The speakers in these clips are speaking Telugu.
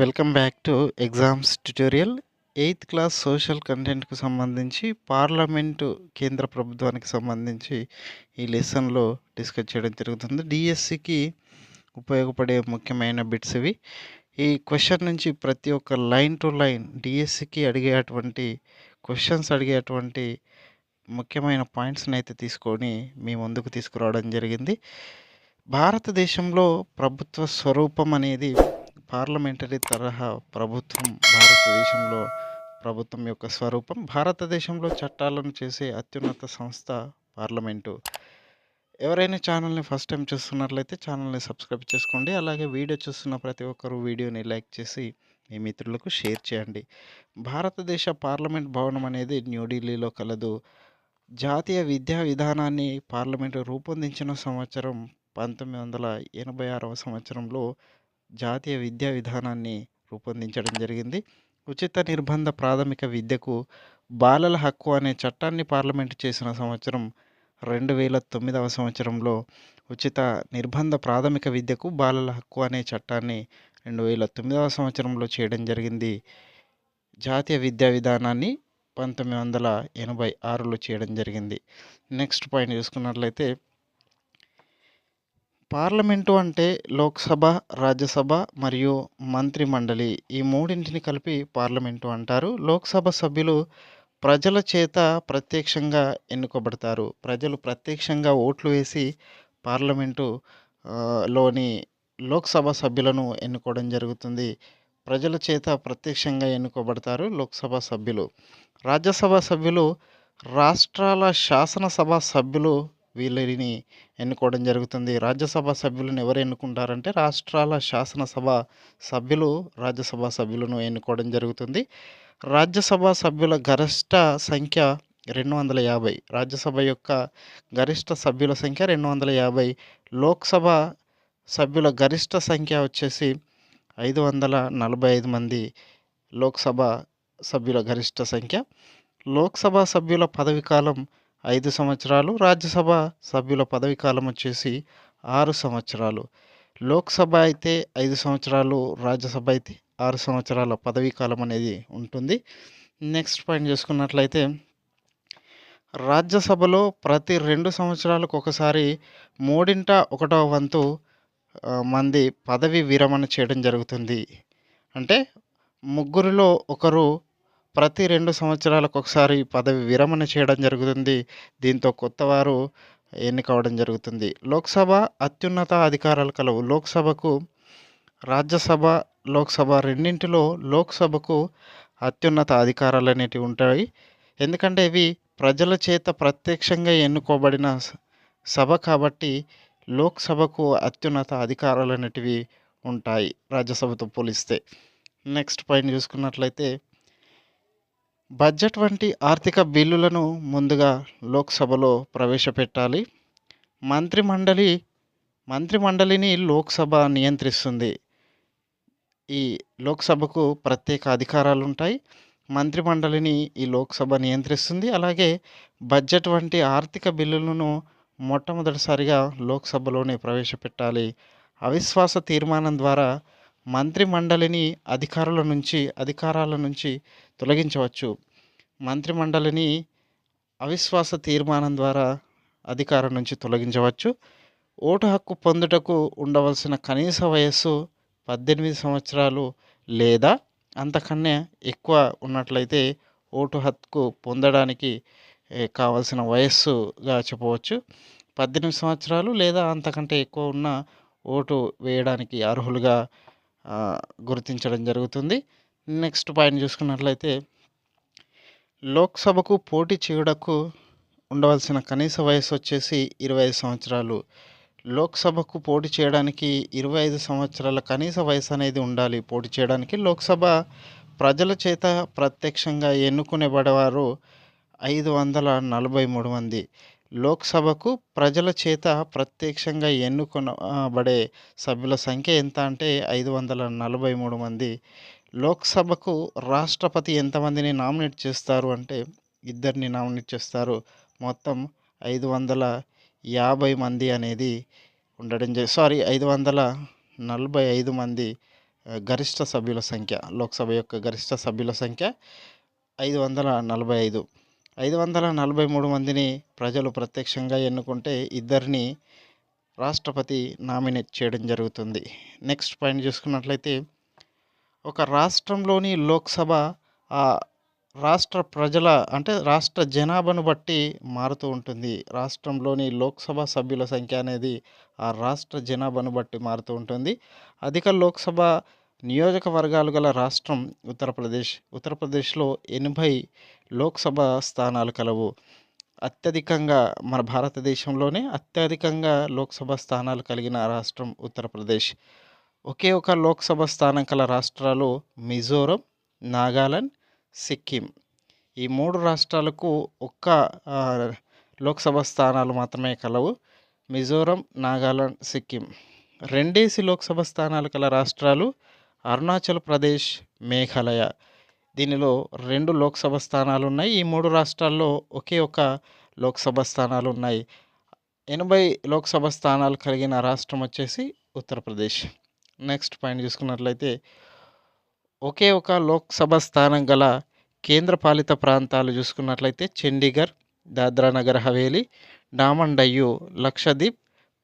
Welcome back to exams tutorial. Eighth class social కంటెంట్కు సంబంధించి పార్లమెంటు కేంద్ర ప్రభుత్వానికి సంబంధించి ఈ లెసన్లో డిస్కస్ చేయడం జరుగుతుంది. డిఎస్సికి ఉపయోగపడే ముఖ్యమైన బిట్స్ ఇవి. ఈ క్వశ్చన్ నుంచి ప్రతి ఒక్క లైన్ టు లైన్ డిఎస్సికి అడిగేటువంటి క్వశ్చన్స్ అడిగేటువంటి ముఖ్యమైన పాయింట్స్ని అయితే తీసుకొని మీ ముందుకు తీసుకురావడం జరిగింది. భారతదేశంలో ప్రభుత్వ స్వరూపం అనేది పార్లమెంటరీ తరహా ప్రభుత్వం భారతదేశంలో ప్రభుత్వం యొక్క స్వరూపం భారతదేశంలో చట్టాలను చేసే అత్యున్నత సంస్థ పార్లమెంటు. ఎవరైనా ఛానల్ని ఫస్ట్ టైం చూస్తున్నట్లయితే ఛానల్ని సబ్స్క్రైబ్ చేసుకోండి. అలాగే వీడియో చూస్తున్న ప్రతి ఒక్కరు వీడియోని లైక్ చేసి మీ మిత్రులకు షేర్ చేయండి. భారతదేశ పార్లమెంట్ భవనం అనేది న్యూఢిల్లీలో కలదు. జాతీయ విద్యా విధానాన్ని పార్లమెంటు రూపొందించిన సంవత్సరం పంతొమ్మిది వందల ఎనభై ఆరవ సంవత్సరంలో జాతీయ విద్యా విధానాన్ని రూపొందించడం జరిగింది. ఉచిత నిర్బంధ ప్రాథమిక విద్యకు బాలల హక్కు అనే చట్టాన్ని పార్లమెంటు చేసిన సంవత్సరం రెండు వేల తొమ్మిదవ సంవత్సరంలో ఉచిత నిర్బంధ ప్రాథమిక విద్యకు బాలల హక్కు అనే చట్టాన్ని రెండు వేల తొమ్మిదవ సంవత్సరంలో చేయడం జరిగింది. జాతీయ విద్యా విధానాన్ని పంతొమ్మిది వందల ఎనభై ఆరులో చేయడం జరిగింది. నెక్స్ట్ పాయింట్ చూసుకున్నట్లయితే పార్లమెంటు అంటే లోక్సభ రాజ్యసభ మరియు మంత్రి మండలి ఈ మూడింటిని కలిపి పార్లమెంటు అంటారు. లోక్సభ సభ్యులు ప్రజల చేత ప్రత్యక్షంగా ఎన్నుకోబడతారు. ప్రజలు ప్రత్యక్షంగా ఓట్లు వేసి పార్లమెంటు లోని లోక్సభ సభ్యులను ఎన్నుకోవడం జరుగుతుంది. ప్రజల చేత ప్రత్యక్షంగా ఎన్నుకోబడతారు లోక్సభ సభ్యులు. రాజ్యసభ సభ్యులు రాష్ట్రాల శాసనసభ సభ్యులు వీళ్ళని ఎన్నుకోవడం జరుగుతుంది. రాజ్యసభ సభ్యులను ఎవరు ఎన్నుకుంటారంటే రాష్ట్రాల శాసనసభ సభ్యులు రాజ్యసభ సభ్యులను ఎన్నుకోవడం జరుగుతుంది. రాజ్యసభ సభ్యుల గరిష్ట సంఖ్య రెండు వందల యాభై. రాజ్యసభ యొక్క గరిష్ట సభ్యుల సంఖ్య రెండు వందల యాభై. లోక్సభ సభ్యుల గరిష్ట సంఖ్య వచ్చేసి ఐదు వందల నలభై ఐదు మంది లోక్సభ సభ్యుల గరిష్ట సంఖ్య. లోక్సభ సభ్యుల పదవీ కాలం ఐదు సంవత్సరాలు రాజ్యసభ సభ్యుల పదవి కాలం వచ్చేసి ఆరు సంవత్సరాలు. లోక్సభ అయితే ఐదు సంవత్సరాలు రాజ్యసభ అయితే ఆరు సంవత్సరాల పదవీ కాలం అనేది ఉంటుంది. నెక్స్ట్ పాయింట్ చూసుకున్నట్లయితే రాజ్యసభలో ప్రతి రెండు సంవత్సరాలకు ఒకసారి మూడింట ఒకటవ వంతు మంది పదవి విరమణ చేయడం జరుగుతుంది. అంటే ముగ్గురిలో ఒకరు ప్రతి రెండు సంవత్సరాలకు ఒకసారి పదవి విరమణ చేయడం జరుగుతుంది. దీంతో కొత్తవారు ఎన్నికవడం జరుగుతుంది. లోక్సభ అత్యున్నత అధికారాలు కలవు. లోక్సభకు రాజ్యసభ లోక్సభ రెండింటిలో లోక్సభకు అత్యున్నత అధికారాలు అనేటివి ఉంటాయి. ఎందుకంటే ఇవి ప్రజల చేత ప్రత్యక్షంగా ఎన్నుకోబడిన స- సభ కాబట్టి లోక్సభకు అత్యున్నత అధికారాలు అనేటివి ఉంటాయి రాజ్యసభతో పోలిస్తే. నెక్స్ట్ పాయింట్ చూసుకున్నట్లయితే బడ్జెట్ వంటి ఆర్థిక బిల్లులను ముందుగా లోక్సభలో ప్రవేశపెట్టాలి. మంత్రిమండలి మంత్రిమండలిని లోక్సభ నియంత్రిస్తుంది. ఈ లోక్సభకు ప్రత్యేక అధికారాలు ఉంటాయి మంత్రిమండలిని ఈ లోక్సభ నియంత్రిస్తుంది. అలాగే బడ్జెట్ వంటి ఆర్థిక బిల్లులను మొట్టమొదటిసారిగా లోక్సభలోనే ప్రవేశపెట్టాలి. అవిశ్వాస తీర్మానం ద్వారా మంత్రిమండలిని అధికారుల నుంచి అధికారాల నుంచి తొలగించవచ్చు. మంత్రిమండలిని అవిశ్వాస తీర్మానం ద్వారా అధికారం నుంచి తొలగించవచ్చు. ఓటు హక్కు పొందుటకు ఉండవలసిన కనీస వయస్సు పద్దెనిమిది సంవత్సరాలు లేదా అంతకన్నా ఎక్కువ ఉన్నట్లయితే ఓటు హక్కు పొందడానికి కావలసిన కావాల్సిన వయస్సుగా చెప్పవచ్చు. పద్దెనిమిది సంవత్సరాలు లేదా అంతకంటే ఎక్కువ ఉన్న ఓటు వేయడానికి అర్హులుగా గుర్తించడం జరుగుతుంది. నెక్స్ట్ పాయింట్ చూసుకున్నట్లయితే లోక్సభకు పోటీ చేయుటకు ఉండవలసిన కనీస వయసు వచ్చేసి ఇరవై ఐదు సంవత్సరాలు. లోక్సభకు పోటీ చేయడానికి ఇరవై ఐదు సంవత్సరాల కనీస వయసు అనేది ఉండాలి. పోటీ చేయడానికి లోక్సభ ప్రజల చేత ప్రత్యక్షంగా ఎన్నుకునేబడేవారు ఐదు వందల నలభై మూడు మంది. లోక్సభకు ప్రజల చేత ప్రత్యక్షంగా ఎన్నుకొనబడే సభ్యుల సంఖ్య ఎంత అంటే ఐదు వందల నలభై మూడు మంది. లోక్సభకు రాష్ట్రపతి ఎంతమందిని నామినేట్ చేస్తారు అంటే ఇద్దరిని నామినేట్ చేస్తారు. మొత్తం ఐదు వందల యాభై మంది అనేది ఉండడం జరి సారీ ఐదు వందల నలభై ఐదు మంది గరిష్ట సభ్యుల సంఖ్య లోక్సభ యొక్క గరిష్ట సభ్యుల సంఖ్య ఐదు వందల నలభై ఐదు. ఐదు వందల నలభై మూడు మందిని ప్రజలు ప్రత్యక్షంగా ఎన్నుకుంటే ఇద్దరిని రాష్ట్రపతి నామినేట్ చేయడం జరుగుతుంది. నెక్స్ట్ పాయింట్ చూసుకున్నట్లయితే ఒక రాష్ట్రంలోని లోక్సభ ఆ రాష్ట్ర ప్రజల అంటే రాష్ట్ర జనాభాను బట్టి మారుతూ ఉంటుంది. రాష్ట్రంలోని లోక్సభ సభ్యుల సంఖ్య అనేది ఆ రాష్ట్ర జనాభాను బట్టి మారుతూ ఉంటుంది. అధిక లోక్సభ నియోజకవర్గాలు గల రాష్ట్రం ఉత్తరప్రదేశ్. ఉత్తరప్రదేశ్లో ఎనభై లోక్సభ స్థానాలు కలవు. అత్యధికంగా మన భారతదేశంలోనే అత్యధికంగా లోక్సభ స్థానాలు కలిగిన రాష్ట్రం ఉత్తరప్రదేశ్. ఒకే ఒక లోక్సభ స్థానం కల రాష్ట్రాలు మిజోరం నాగాలాండ్ సిక్కిం. ఈ మూడు రాష్ట్రాలకు ఒక్క లోక్సభ స్థానాలు మాత్రమే కలవు. మిజోరం నాగాలాండ్ సిక్కిం. రెండేసి లోక్సభ స్థానాలు కల రాష్ట్రాలు అరుణాచల్ ప్రదేశ్ మేఘాలయ. దీనిలో రెండు లోక్సభ స్థానాలు ఉన్నాయి ఈ మూడు రాష్ట్రాల్లో ఒకే ఒక లోక్సభ స్థానాలు ఉన్నాయి ఎనభై లోక్సభ స్థానాలు కలిగిన రాష్ట్రం వచ్చేసి ఉత్తరప్రదేశ్. నెక్స్ట్ పాయింట్ చూసుకున్నట్లయితే ఒకే ఒక లోక్సభ స్థానం గల కేంద్రపాలిత ప్రాంతాలు చూసుకున్నట్లయితే చండీగఢ్ దాద్రా నగర్ హవేలీ డామన్ డయ్యు లక్షద్వీప్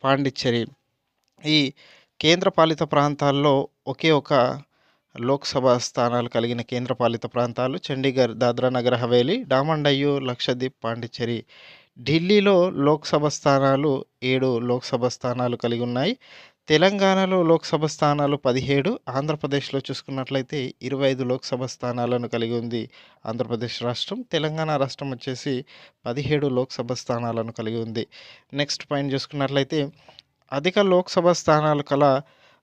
పాండిచ్చేరి. ఈ కేంద్రపాలిత ప్రాంతాల్లో ఒకే ఒక లోక్సభ స్థానాలు కలిగిన కేంద్రపాలిత ప్రాంతాలు చండీగఢ్ దాద్రా నగర్ హవేలీ డామండయ్యు లక్షద్వీప్ పాండిచ్చేరి. ఢిల్లీలో లోక్సభ స్థానాలు ఏడు లోక్సభ స్థానాలు కలిగి ఉన్నాయి. తెలంగాణలో లోక్సభ స్థానాలు పదిహేడు ఆంధ్రప్రదేశ్లో చూసుకున్నట్లయితే ఇరవై ఐదు లోక్సభ స్థానాలను కలిగి ఉంది ఆంధ్రప్రదేశ్ రాష్ట్రం. తెలంగాణ రాష్ట్రం వచ్చేసి పదిహేడు లోక్సభ స్థానాలను కలిగి ఉంది. నెక్స్ట్ పాయింట్ చూసుకున్నట్లయితే అధిక లోక్సభ స్థానాలు కల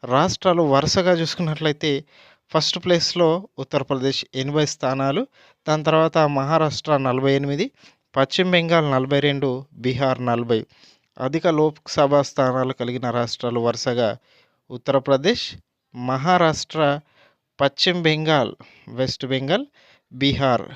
రాష్ట్రాలు వరుసగా చూసుకున్నట్లయితే ఫస్ట్ ప్లేస్లో ఉత్తరప్రదేశ్ ఎనభై స్థానాలు దాని తర్వాత మహారాష్ట్ర నలభై ఎనిమిది పశ్చిమ బెంగాల్ నలభై రెండు బీహార్ నలభై. అధిక లోక్సభ స్థానాలు కలిగిన రాష్ట్రాలు వరుసగా ఉత్తరప్రదేశ్ మహారాష్ట్ర పశ్చిమ బెంగాల్ వెస్ట్ బెంగాల్ బీహార్.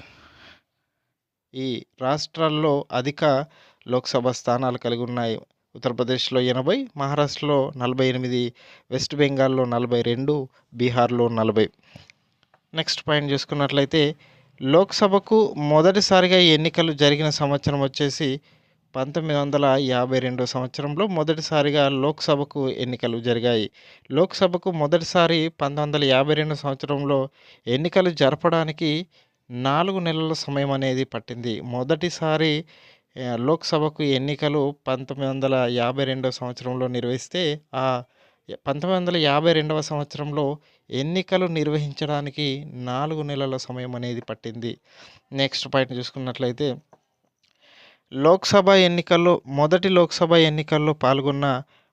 ఈ రాష్ట్రాల్లో అధిక లోక్సభ స్థానాలు కలిగి ఉన్నాయి. ఉత్తరప్రదేశ్లో ఎనభై మహారాష్ట్రలో నలభై ఎనిమిది వెస్ట్ బెంగాల్లో నలభై రెండు బీహార్లో నలభై. నెక్స్ట్ పాయింట్ చూసుకున్నట్లయితే లోక్సభకు మొదటిసారిగా ఎన్నికలు జరిగిన సంవత్సరం వచ్చేసి పంతొమ్మిది వందల యాభై రెండో సంవత్సరంలో మొదటిసారిగా లోక్సభకు ఎన్నికలు జరిగాయి. లోక్సభకు మొదటిసారి పంతొమ్మిది వందల యాభై రెండు సంవత్సరంలో ఎన్నికలు జరపడానికి నాలుగు నెలల సమయం అనేది పట్టింది. మొదటిసారి లోక్సభకు ఎన్నికలు పంతొమ్మిది వందల యాభై రెండవ సంవత్సరంలో నిర్వహిస్తే ఆ పంతొమ్మిది వందల యాభై రెండవ సంవత్సరంలో ఎన్నికలు నిర్వహించడానికి నాలుగు నెలల సమయం అనేది పట్టింది. నెక్స్ట్ పాయింట్ చూసుకున్నట్లయితే లోక్సభ ఎన్నికల్లో మొదటి లోక్సభ ఎన్నికల్లో పాల్గొన్న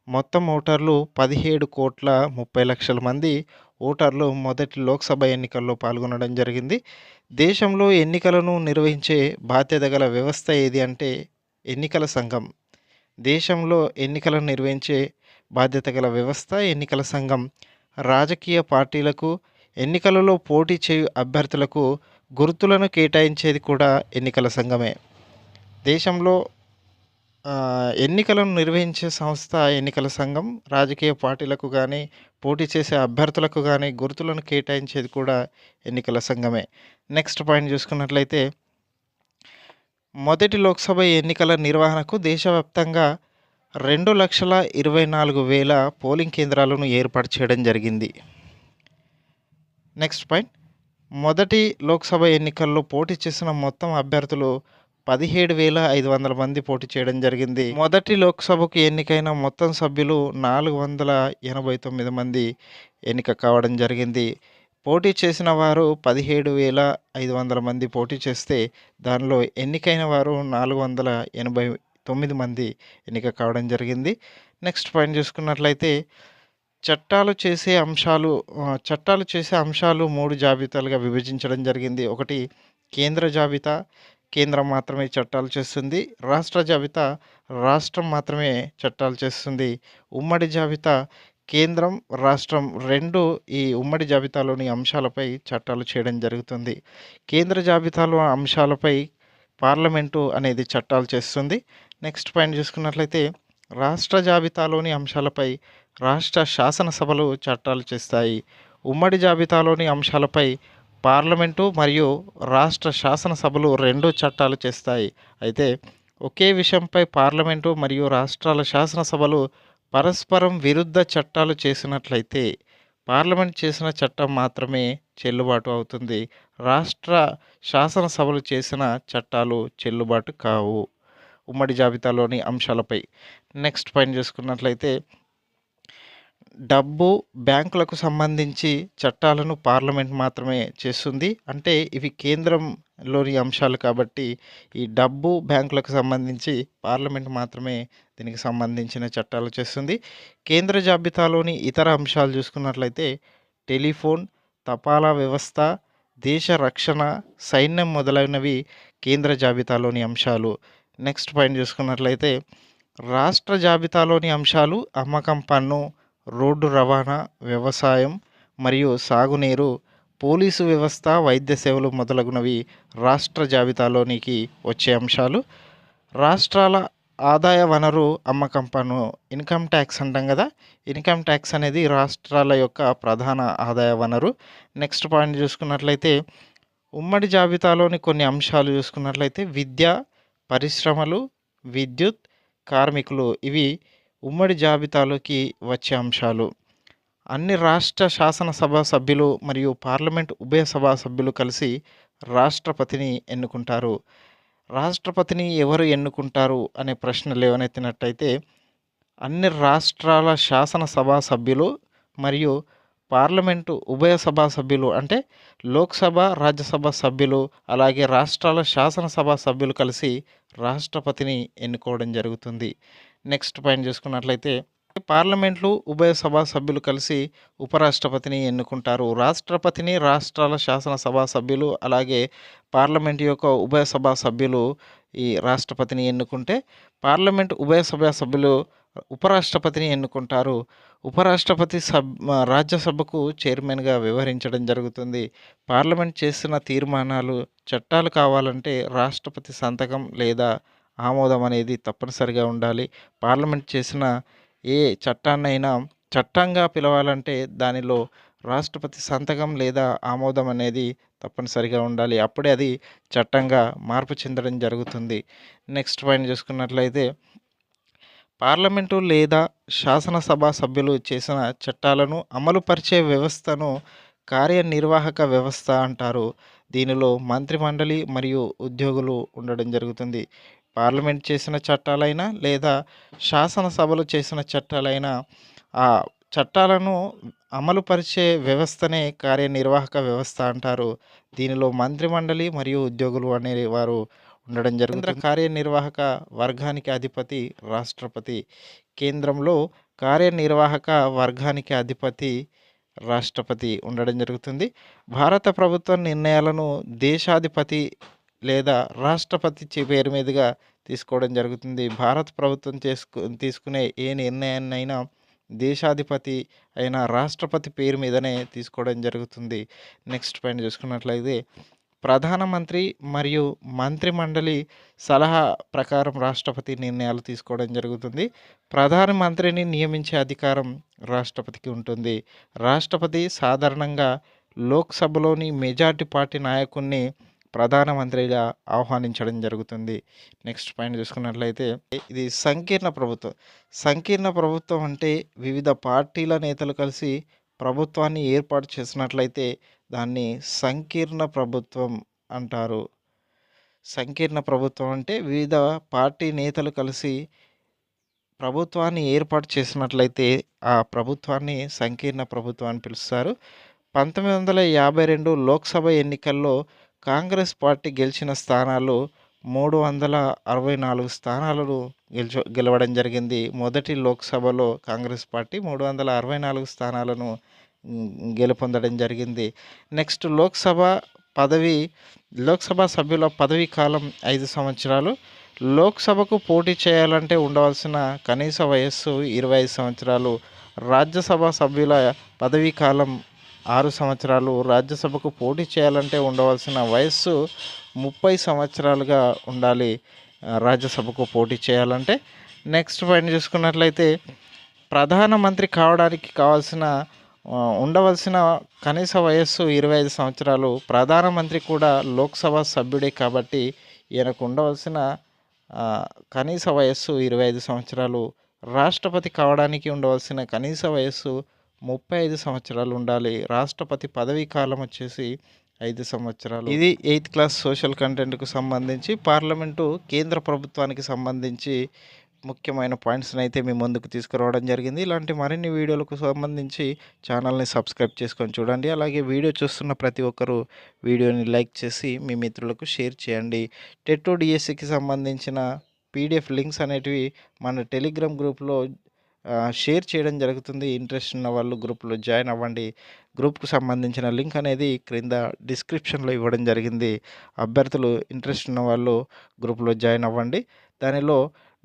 మొత్తం ఓటర్లు పదిహేడు కోట్ల ముప్పై లక్షల మంది ఓటర్లు మొదటి లోక్సభ ఎన్నికల్లో పాల్గొనడం జరిగింది. దేశంలో ఎన్నికలను నిర్వహించే బాధ్యత గల వ్యవస్థ ఏది అంటే ఎన్నికల సంఘం. దేశంలో ఎన్నికలను నిర్వహించే బాధ్యత గల వ్యవస్థ ఎన్నికల సంఘం. రాజకీయ పార్టీలకు ఎన్నికలలో పోటీ చేయు అభ్యర్థులకు గుర్తులను కేటాయించేది కూడా ఎన్నికల సంఘమే. దేశంలో ఎన్నికలను నిర్వహించే సంస్థ ఎన్నికల సంఘం రాజకీయ పార్టీలకు కానీ పోటీ చేసే అభ్యర్థులకు కానీ గుర్తులను కేటాయించేది కూడా ఎన్నికల సంఘమే. నెక్స్ట్ పాయింట్ చూసుకున్నట్లయితే మొదటి లోక్సభ ఎన్నికల నిర్వహణకు దేశవ్యాప్తంగా రెండు లక్షల ఇరవై నాలుగు వేల పోలింగ్ కేంద్రాలను ఏర్పాటు చేయడం జరిగింది. నెక్స్ట్ పాయింట్ మొదటి లోక్సభ ఎన్నికల్లో పోటీ చేసిన మొత్తం అభ్యర్థులు పదిహేడు వేల ఐదు వందల మంది పోటీ చేయడం జరిగింది. మొదటి లోక్సభకు ఎన్నికైన మొత్తం సభ్యులు నాలుగు వందల ఎనభై తొమ్మిది మంది ఎన్నిక కావడం జరిగింది. పోటీ చేసిన వారు పదిహేడు వేల ఐదు వందల మంది పోటీ చేస్తే దానిలో ఎన్నికైన వారు నాలుగు వందల ఎనభై తొమ్మిది మంది ఎన్నిక కావడం జరిగింది. నెక్స్ట్ పాయింట్ చూసుకున్నట్లయితే చట్టాలు చేసే అంశాలు చట్టాలు చేసే అంశాలు మూడు జాబితాలుగా విభజించడం జరిగింది. ఒకటి కేంద్ర జాబితా కేంద్రం మాత్రమే చట్టాలు చేస్తుంది. రాష్ట్ర జాబితా రాష్ట్రం మాత్రమే చట్టాలు చేస్తుంది. ఉమ్మడి జాబితా కేంద్రం రాష్ట్రం రెండు ఈ ఉమ్మడి జాబితాలోని అంశాలపై చట్టాలు చేయడం జరుగుతుంది. కేంద్ర జాబితాలో అంశాలపై పార్లమెంటు అనేది చట్టాలు చేస్తుంది. నెక్స్ట్ పాయింట్ చూసుకున్నట్లయితే రాష్ట్ర జాబితాలోని అంశాలపై రాష్ట్ర శాసనసభలు చట్టాలు చేస్తాయి. ఉమ్మడి జాబితాలోని అంశాలపై పార్లమెంటు మరియు రాష్ట్ర శాసనసభలు రెండు చట్టాలు చేస్తాయి. అయితే ఒకే విషయంపై పార్లమెంటు మరియు రాష్ట్రాల శాసనసభలు పరస్పరం విరుద్ధ చట్టాలు చేసినట్లయితే పార్లమెంట్ చేసిన చట్టం మాత్రమే చెల్లుబాటు అవుతుంది. రాష్ట్ర శాసనసభలు చేసిన చట్టాలు చెల్లుబాటు కావు. ఉమ్మడి జాబితాలోని అంశాలపై నెక్స్ట్ పాయింట్ చూసుకున్నట్లయితే డబ్బు బ్యాంకులకు సంబంధించి చట్టాలను పార్లమెంట్ మాత్రమే చేస్తుంది. అంటే ఇవి కేంద్రంలోని అంశాలు కాబట్టి ఈ డబ్బు బ్యాంకులకు సంబంధించి పార్లమెంట్ మాత్రమే దీనికి సంబంధించిన చట్టాలు చేస్తుంది. కేంద్ర జాబితాలోని ఇతర అంశాలు చూసుకున్నట్లయితే టెలిఫోన్ తపాలా వ్యవస్థ దేశ రక్షణ సైన్యం మొదలైనవి కేంద్ర జాబితాలోని అంశాలు. నెక్స్ట్ పాయింట్ చూసుకున్నట్లయితే రాష్ట్ర జాబితాలోని అంశాలు అమ్మకం పన్ను రోడ్డు రవాణా వ్యవసాయం మరియు సాగునీరు పోలీసు వ్యవస్థ వైద్య సేవలు మొదలగునవి రాష్ట్ర జాబితాలోనికి వచ్చే అంశాలు. రాష్ట్రాల ఆదాయ వనరు అమ్మకం పన్ను ఇన్కమ్ ట్యాక్స్ అంటాం కదా. ఇన్కమ్ ట్యాక్స్ అనేది రాష్ట్రాల యొక్క ప్రధాన ఆదాయ వనరు. నెక్స్ట్ పాయింట్ చూసుకున్నట్లయితే ఉమ్మడి జాబితాలోని కొన్ని అంశాలు చూసుకున్నట్లయితే విద్య పరిశ్రమలు విద్యుత్ కార్మికులు ఇవి ఉమ్మడి జాబితాలోకి వచ్చే అంశాలు. అన్ని రాష్ట్ర శాసనసభ సభ్యులు మరియు పార్లమెంట్ ఉభయ సభ సభ్యులు కలిసి రాష్ట్రపతిని ఎన్నుకుంటారు. రాష్ట్రపతిని ఎవరు ఎన్నుకుంటారు అనే ప్రశ్న లేవనెత్తినట్టయితే అన్ని రాష్ట్రాల శాసనసభ సభ్యులు మరియు పార్లమెంటు ఉభయ సభ సభ్యులు అంటే లోక్సభ రాజ్యసభ సభ్యులు అలాగే రాష్ట్రాల శాసనసభ సభ్యులు కలిసి రాష్ట్రపతిని ఎన్నుకోవడం జరుగుతుంది. నెక్స్ట్ పాయింట్ చూసుకున్నట్లయితే పార్లమెంట్లు ఉభయ సభా సభ్యులు కలిసి ఉపరాష్ట్రపతిని ఎన్నుకుంటారు. రాష్ట్రపతిని రాష్ట్రాల శాసనసభ సభ్యులు అలాగే పార్లమెంట్ యొక్క ఉభయ సభా సభ్యులు ఈ రాష్ట్రపతిని ఎన్నుకుంటే పార్లమెంట్ ఉభయ సభా సభ్యులు ఉపరాష్ట్రపతిని ఎన్నుకుంటారు. ఉపరాష్ట్రపతి సబ్ రాజ్యసభకు చైర్మన్గా వ్యవహరించడం జరుగుతుంది. పార్లమెంట్ చేసిన తీర్మానాలు చట్టాలు కావాలంటే రాష్ట్రపతి సంతకం లేదా ఆమోదం అనేది తప్పనిసరిగా ఉండాలి. పార్లమెంట్ చేసిన ఏ చట్టాన్నైనా చట్టంగా పిలవాలంటే దానిలో రాష్ట్రపతి సంతకం లేదా ఆమోదం అనేది తప్పనిసరిగా ఉండాలి. అప్పుడే అది చట్టంగా మార్పు చెందడం జరుగుతుంది. నెక్స్ట్ పాయింట్ చూసుకున్నట్లయితే పార్లమెంటు లేదా శాసనసభ సభ్యులు చేసిన చట్టాలను అమలుపరిచే వ్యవస్థను కార్యనిర్వాహక వ్యవస్థ అంటారు. దీనిలో మంత్రిమండలి మరియు ఉద్యోగులు ఉండడం జరుగుతుంది. పార్లమెంట్ చేసిన చట్టాలైనా లేదా శాసనసభలు చేసిన చట్టాలైనా ఆ చట్టాలను అమలుపరిచే వ్యవస్థనే కార్యనిర్వాహక వ్యవస్థ అంటారు. దీనిలో మంత్రిమండలి మరియు ఉద్యోగులు అనే వారు ఉండడం జరుగుతుంది. కార్యనిర్వాహక వర్గానికి అధిపతి రాష్ట్రపతి. కేంద్రంలో కార్యనిర్వాహక వర్గానికి అధిపతి రాష్ట్రపతి ఉండడం జరుగుతుంది. భారత ప్రభుత్వ నిర్ణయాలను దేశాధిపతి లేదా రాష్ట్రపతి పేరు మీదుగా తీసుకోవడం జరుగుతుంది. భారత ప్రభుత్వం చేసుకు తీసుకునే ఏ నిర్ణయాన్నైనా దేశాధిపతి అయిన రాష్ట్రపతి పేరు మీదనే తీసుకోవడం జరుగుతుంది. నెక్స్ట్ పాయింట్ చూసుకున్నట్లయితే ప్రధానమంత్రి మరియు మంత్రిమండలి సలహా ప్రకారం రాష్ట్రపతి నిర్ణయాలు తీసుకోవడం జరుగుతుంది. ప్రధానమంత్రిని నియమించే అధికారం రాష్ట్రపతికి ఉంటుంది. రాష్ట్రపతి సాధారణంగా లోక్సభలోని మెజార్టీ పార్టీ నాయకుడిని ప్రధానమంత్రిగా ఆహ్వానించడం జరుగుతుంది. నెక్స్ట్ పాయింట్ చూసుకున్నట్లయితే ఇది సంకీర్ణ ప్రభుత్వం. సంకీర్ణ ప్రభుత్వం అంటే వివిధ పార్టీల నేతలు కలిసి ప్రభుత్వాన్ని ఏర్పాటు చేసినట్లయితే దాన్ని సంకీర్ణ ప్రభుత్వం అంటారు. సంకీర్ణ ప్రభుత్వం అంటే వివిధ పార్టీ నేతలు కలిసి ప్రభుత్వాన్ని ఏర్పాటు చేసినట్లయితే ఆ ప్రభుత్వాన్ని సంకీర్ణ ప్రభుత్వం అని పిలుస్తారు. పంతొమ్మిది వందల యాభై రెండు లోక్సభ ఎన్నికల్లో కాంగ్రెస్ పార్టీ గెలిచిన స్థానాలు మూడు వందల అరవై నాలుగు స్థానాలను గెలిచ గెలవడం జరిగింది. మొదటి లోక్సభలో కాంగ్రెస్ పార్టీ మూడు వందల అరవై నాలుగు స్థానాలను గెలుపొందడం జరిగింది. నెక్స్ట్ లోక్సభ పదవి లోక్సభ సభ్యుల పదవీ కాలం ఐదు సంవత్సరాలు. లోక్సభకు పోటీ చేయాలంటే ఉండవలసిన కనీస వయస్సు ఇరవై ఐదు సంవత్సరాలు. రాజ్యసభ సభ్యుల పదవీ కాలం ఆరు సంవత్సరాలు రాజ్యసభకు పోటీ చేయాలంటే ఉండవలసిన వయస్సు ముప్పై సంవత్సరాలుగా ఉండాలి. రాజ్యసభకు పోటీ చేయాలంటే. నెక్స్ట్ పాయింట్ చూసుకున్నట్లయితే ప్రధానమంత్రి కావడానికి కావాల్సిన ఉండవలసిన కనీస వయస్సు ఇరవై ఐదు సంవత్సరాలు. ప్రధానమంత్రి కూడా లోక్సభ సభ్యుడే కాబట్టి ఈయనకు ఉండవలసిన కనీస వయస్సు ఇరవై ఐదు సంవత్సరాలు. రాష్ట్రపతి కావడానికి ఉండవలసిన కనీస వయస్సు ముప్పై ఐదు సంవత్సరాలు ఉండాలి. రాష్ట్రపతి పదవీ కాలం వచ్చేసి ఐదు సంవత్సరాలు. ఇది ఎయిత్ క్లాస్ సోషల్ కంటెంట్కు సంబంధించి పార్లమెంటు కేంద్ర ప్రభుత్వానికి సంబంధించి ముఖ్యమైన పాయింట్స్ని అయితే మీ ముందుకు తీసుకురావడం జరిగింది. ఇలాంటి మరిన్ని వీడియోలకు సంబంధించి ఛానల్ని సబ్స్క్రైబ్ చేసుకొని చూడండి. అలాగే వీడియో చూస్తున్న ప్రతి ఒక్కరూ వీడియోని లైక్ చేసి మీ మిత్రులకు షేర్ చేయండి. టెట్టో డిఎస్సికి సంబంధించిన పీడిఎఫ్ లింక్స్ అనేటివి మన టెలిగ్రామ్ గ్రూప్లో షేర్ చేయడం జరుగుతుంది. ఇంట్రెస్ట్ ఉన్న వాళ్ళు గ్రూప్లో జాయిన్ అవ్వండి. గ్రూప్కు సంబంధించిన లింక్ అనేది క్రింద డిస్క్రిప్షన్లో ఇవ్వడం జరిగింది. అభ్యర్థులు ఇంట్రెస్ట్ ఉన్న వాళ్ళు గ్రూప్లో జాయిన్ అవ్వండి. దానిలో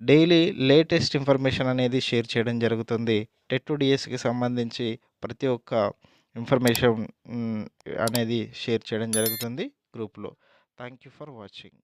డైలీ లేటెస్ట్ ఇన్ఫర్మేషన్ అనేది షేర్ చేయడం జరుగుతుంది. టెట్ డిఎస్కి సంబంధించి ప్రతి ఒక్క ఇన్ఫర్మేషన్ అనేది షేర్ చేయడం జరుగుతుంది గ్రూప్లో. Thank you for watching.